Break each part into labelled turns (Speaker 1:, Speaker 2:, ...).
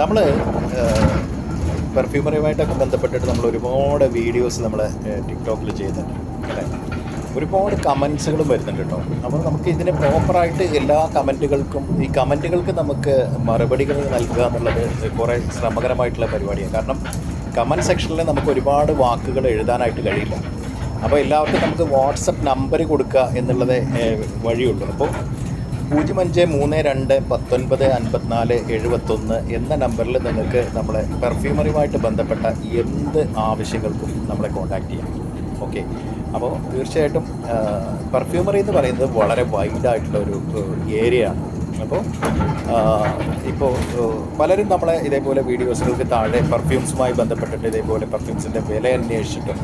Speaker 1: നമ്മൾ പെർഫ്യൂമറിയുമായിട്ടൊക്കെ ബന്ധപ്പെട്ടിട്ട് നമ്മൾ ഒരുപാട് വീഡിയോസ് നമ്മൾ ടിക്ടോക്കിൽ ചെയ്യുന്നുണ്ട് അല്ലേ? ഒരുപാട് കമൻസുകളും വരുന്നുണ്ട് കേട്ടോ. അപ്പോൾ നമുക്ക് ഇതിന് പ്രോപ്പറായിട്ട് എല്ലാ കമന്റുകൾക്കും ഈ കമന്റുകൾക്ക് നമുക്ക് മറുപടികൾ നൽകുക എന്നുള്ളത് കുറേ ശ്രമകരമായിട്ടുള്ള പരിപാടിയാണ്. കാരണം കമന്റ് സെക്ഷനിൽ നമുക്ക് ഒരുപാട് വാക്കുകൾ എഴുതാനായിട്ട് കഴിയില്ല. അപ്പോൾ എല്ലാവർക്കും നമുക്ക് വാട്സപ്പ് നമ്പർ കൊടുക്കുക എന്നുള്ളത് വഴിയുള്ളൂ. അപ്പോൾ പൂജ്യം അഞ്ച് മൂന്ന് രണ്ട് പത്തൊൻപത് അൻപത്തിനാല് എഴുപത്തൊന്ന് എന്ന നമ്പറിൽ നിങ്ങൾക്ക് നമ്മളെ പെർഫ്യൂമറിയുമായിട്ട് ബന്ധപ്പെട്ട എന്ത് ആവശ്യങ്ങൾക്കും നമ്മളെ കോൺടാക്റ്റ് ചെയ്യാം. ഓക്കെ അപ്പോൾ തീർച്ചയായിട്ടും പെർഫ്യൂമറി എന്ന് പറയുന്നത് വളരെ വൈഡായിട്ടുള്ള ഒരു ഏരിയ ആണ് അപ്പോൾ ഇപ്പോൾ പലരും നമ്മളെ ഇതേപോലെ വീഡിയോസുകൾക്ക് താഴെ പെർഫ്യൂംസുമായി ബന്ധപ്പെട്ടിട്ട് ഇതേപോലെ പെർഫ്യൂംസിന്റെ വില അന്വേഷിച്ചിട്ടും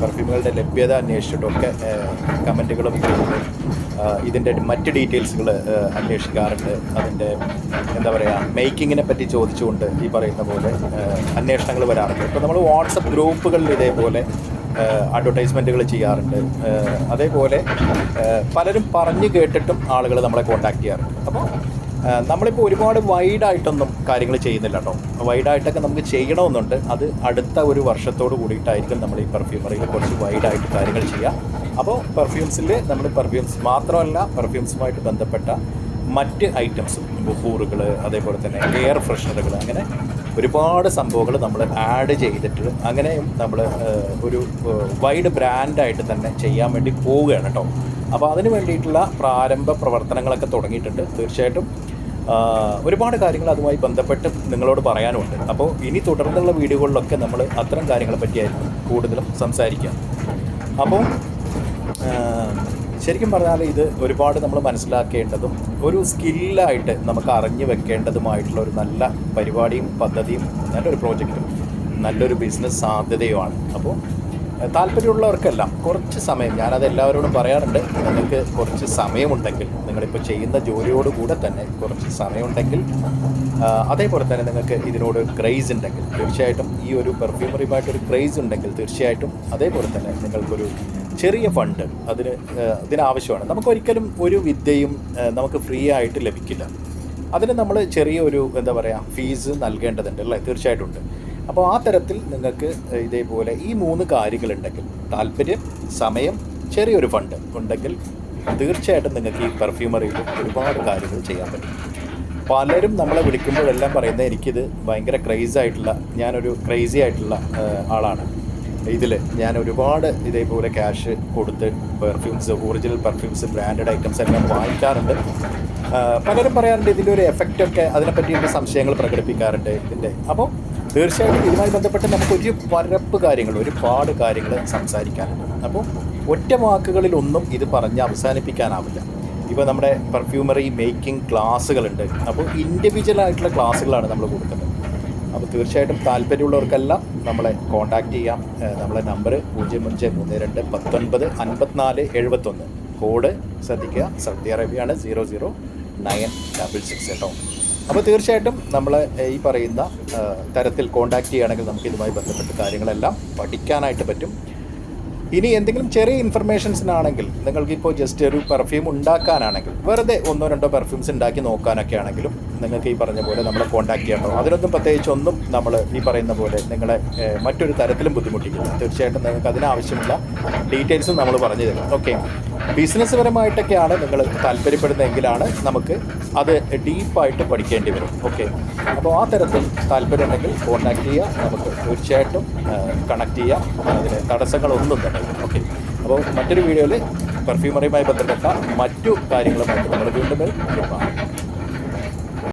Speaker 1: പെർഫ്യൂമുകളുടെ ലഭ്യത അന്വേഷിച്ചിട്ടും ഒക്കെ കമന്റുകളും ഇതിന്റെ മറ്റ് ഡീറ്റെയിൽസുകൾ അന്വേഷിക്കാറുണ്ട്. അതിന്റെ എന്താ പറയുക മേക്കിങ്ങിനെ പറ്റി ചോദിച്ചുകൊണ്ട് ഈ പറയുന്ന പോലെ അന്വേഷണങ്ങൾ വരാറുണ്ട്. ഇപ്പോൾ നമ്മൾ വാട്സപ്പ് ഗ്രൂപ്പുകളിൽ ഇതേപോലെ അഡ്വർടൈസ്മെന്റുകൾ ചെയ്യാറുണ്ട്. അതേപോലെ പലരും പറഞ്ഞു കേട്ടിട്ടും ആളുകൾ നമ്മളെ കോൺടാക്ട് ചെയ്യാറുണ്ട്. അപ്പോൾ നമ്മളിപ്പോൾ ഒരുപാട് വൈഡായിട്ടൊന്നും കാര്യങ്ങൾ ചെയ്യുന്നില്ല കേട്ടോ. വൈഡായിട്ടൊക്കെ നമുക്ക് ചെയ്യണമെന്നുണ്ട്. അത് അടുത്ത ഒരു വർഷത്തോട് കൂടിയിട്ടായിരിക്കും നമ്മൾ ഈ പെർഫ്യൂമറിയിൽ കുറച്ച് വൈഡായിട്ട് കാര്യങ്ങൾ ചെയ്യുക. അപ്പോൾ പെർഫ്യൂംസിൽ നമ്മൾ പെർഫ്യൂംസ് മാത്രമല്ല പെർഫ്യൂംസുമായിട്ട് ബന്ധപ്പെട്ട മറ്റ് ഐറ്റംസും ബുഹൂറുകൾ അതേപോലെ തന്നെ എയർ ഫ്രഷനറുകൾ അങ്ങനെ ഒരുപാട് സംഭവങ്ങൾ നമ്മൾ ആഡ് ചെയ്തിട്ട് അങ്ങനെയും നമ്മൾ ഒരു വൈഡ് ബ്രാൻഡായിട്ട് തന്നെ ചെയ്യാൻ വേണ്ടി പോവുകയാണ് കേട്ടോ. അപ്പോൾ അതിന് വേണ്ടിയിട്ടുള്ള പ്രാരംഭ പ്രവർത്തനങ്ങളൊക്കെ തുടങ്ങിയിട്ടുണ്ട്. തീർച്ചയായിട്ടും ഒരുപാട് കാര്യങ്ങൾ അതുമായി ബന്ധപ്പെട്ട് നിങ്ങളോട് പറയാനുണ്ട്. അപ്പോൾ ഇനി തുടർന്നുള്ള വീഡിയോകളിലൊക്കെ നമ്മൾ അത്തരം കാര്യങ്ങളെ പറ്റിയായിരിക്കും കൂടുതലും സംസാരിക്കുക. അപ്പോൾ ശരിക്കും പറഞ്ഞാൽ ഇത് ഒരുപാട് നമ്മൾ മനസ്സിലാക്കേണ്ടതും ഒരു സ്കില്ലായിട്ട് നമുക്ക് അറിഞ്ഞു വെക്കേണ്ടതുമായിട്ടുള്ള ഒരു നല്ല പരിപാടിയും പദ്ധതിയും നല്ലൊരു പ്രോജക്റ്റും നല്ലൊരു ബിസിനസ് സാധ്യതയുമാണ്. അപ്പോൾ താല്പര്യമുള്ളവർക്കെല്ലാം കുറച്ച് സമയം ഞാനത് എല്ലാവരോടും പറയാറുണ്ട് നിങ്ങൾക്ക് കുറച്ച് സമയമുണ്ടെങ്കിൽ നിങ്ങളിപ്പോൾ ചെയ്യുന്ന ജോലിയോട് കൂടെ തന്നെ കുറച്ച് സമയമുണ്ടെങ്കിൽ അതേപോലെ തന്നെ നിങ്ങൾക്ക് ഇതിനോട് ക്രൈസ് ഉണ്ടെങ്കിൽ തീർച്ചയായിട്ടും ഈ ഒരു പെർഫ്യൂമറിയുമായിട്ടൊരു ക്രൈസ് ഉണ്ടെങ്കിൽ തീർച്ചയായിട്ടും അതേപോലെ തന്നെ നിങ്ങൾക്കൊരു ചെറിയ ഫണ്ട് അതിന് ഇതിനാവശ്യമാണ്. നമുക്കൊരിക്കലും ഒരു വിദ്യയും നമുക്ക് ഫ്രീ ആയിട്ട് ലഭിക്കില്ല. അതിന് നമ്മൾ ചെറിയൊരു എന്താ പറയുക ഫീസ് നൽകേണ്ടതുണ്ട് അല്ലേ? തീർച്ചയായിട്ടും ഉണ്ട്. അപ്പോൾ ആ തരത്തിൽ നിങ്ങൾക്ക് ഇതേപോലെ ഈ മൂന്ന് കാര്യങ്ങളുണ്ടെങ്കിൽ താല്പര്യം സമയം ചെറിയൊരു ഫണ്ട് ഉണ്ടെങ്കിൽ തീർച്ചയായിട്ടും നിങ്ങൾക്ക് ഈ പെർഫ്യൂമറിയിൽ ഒരുപാട് കാര്യങ്ങൾ ചെയ്യാൻ പറ്റും. പലരും നമ്മളെ വിളിക്കുമ്പോഴെല്ലാം പറയുന്നത് എനിക്കിത് ഭയങ്കര ക്രൈസ് ആയിട്ടുള്ള ഞാനൊരു ക്രൈസി ആയിട്ടുള്ള ആളാണ്. ഇതിൽ ഞാൻ ഒരുപാട് ഇതേപോലെ ക്യാഷ് കൊടുത്ത് perfumes original perfumes branded items എല്ലാം വാങ്ങിക്കാറുണ്ട്. പലരും പറയാറുണ്ട് ഇതിന്റെ ഒരു എഫക്റ്റൊക്കെ അതിനെപ്പറ്റിയുള്ള സംശയങ്ങൾ പ്രകടിപ്പിക്കാറുണ്ട് ഇതിന്റെ. അപ്പോൾ തീർച്ചയായിട്ടും ഇതുമായി ബന്ധപ്പെട്ട് നമുക്ക് ഒരു പരപ്പ് കാര്യങ്ങൾ ഒരുപാട് കാര്യങ്ങൾ സംസാരിക്കാനുണ്ട്. അപ്പോൾ ഒറ്റ വാക്കുകളിലൊന്നും ഇത് പറഞ്ഞ് അവസാനിപ്പിക്കാനാവില്ല. ഇപ്പോൾ നമ്മുടെ പെർഫ്യൂമറി മേക്കിംഗ് ക്ലാസ്സുകളുണ്ട്. അപ്പോൾ ഇൻഡിവിജ്വൽ ആയിട്ടുള്ള ക്ലാസ്സുകളാണ് നമ്മൾ കൊടുക്കുന്നത്. അപ്പോൾ തീർച്ചയായിട്ടും താല്പര്യമുള്ളവർക്കെല്ലാം നമ്മളെ കോൺടാക്റ്റ് ചെയ്യാം. നമ്മളെ നമ്പർ പൂജ്യം അഞ്ച് മൂന്ന് രണ്ട് പത്തൊൻപത് അൻപത്തിനാല് എഴുപത്തൊന്ന്. കോഡ് ശ്രദ്ധിക്കുക. Saudi അറേബ്യയാണ് zero zero nine double six കേട്ടോ. അപ്പോൾ തീർച്ചയായിട്ടും നമ്മൾ ഈ പറയുന്ന തരത്തിൽ കോണ്ടാക്ട് ചെയ്യുകയാണെങ്കിൽ നമുക്ക് ഇതുമായി ബന്ധപ്പെട്ട കാര്യങ്ങളെല്ലാം പഠിക്കാനായിട്ട് പറ്റും. ഇനി എന്തെങ്കിലും ചെറിയ ഇൻഫർമേഷൻസിനാണെങ്കിൽ നിങ്ങൾക്കിപ്പോൾ ജസ്റ്റ് ഒരു പെർഫ്യൂം ഉണ്ടാക്കാനാണെങ്കിൽ വെറുതെ ഒന്നോ രണ്ടോ പെർഫ്യൂംസ് ഉണ്ടാക്കി നോക്കാനൊക്കെ ആണെങ്കിലും നിങ്ങൾക്ക് ഈ പറഞ്ഞ പോലെ നമ്മളെ കോൺടാക്ട് ചെയ്യണം അതിനൊന്നും പ്രത്യേകിച്ച് ഒന്നും നമ്മൾ ഈ പറയുന്ന പോലെ നിങ്ങളെ മറ്റൊരു തരത്തിലും ബുദ്ധിമുട്ടിക്കില്ല. തീർച്ചയായിട്ടും നിങ്ങൾക്ക് അതിനാവശ്യമുള്ള ഡീറ്റെയിൽസും നമ്മൾ പറഞ്ഞു തരും. ഓക്കെ ബിസിനസ് പരമായിട്ടൊക്കെയാണ് നിങ്ങൾ താല്പര്യപ്പെടുന്നതെങ്കിലാണ് നമുക്ക് അത് ഡീപ്പായിട്ട് പഠിക്കേണ്ടി വരും. ഓക്കെ അപ്പോൾ ആ തരത്തിൽ താല്പര്യമുണ്ടെങ്കിൽ കോൺടാക്ട് ചെയ്യുക നമുക്ക് തീർച്ചയായിട്ടും കണക്ട് ചെയ്യാം. അതിന് തടസ്സങ്ങളൊന്നും തന്നെ ഓക്കെ അപ്പോൾ മറ്റൊരു വീഡിയോയിൽ പെർഫ്യൂമറിയുമായി ബന്ധപ്പെട്ട മറ്റു കാര്യങ്ങളുമായിട്ട് നമ്മൾ വീണ്ടും. Goodbye.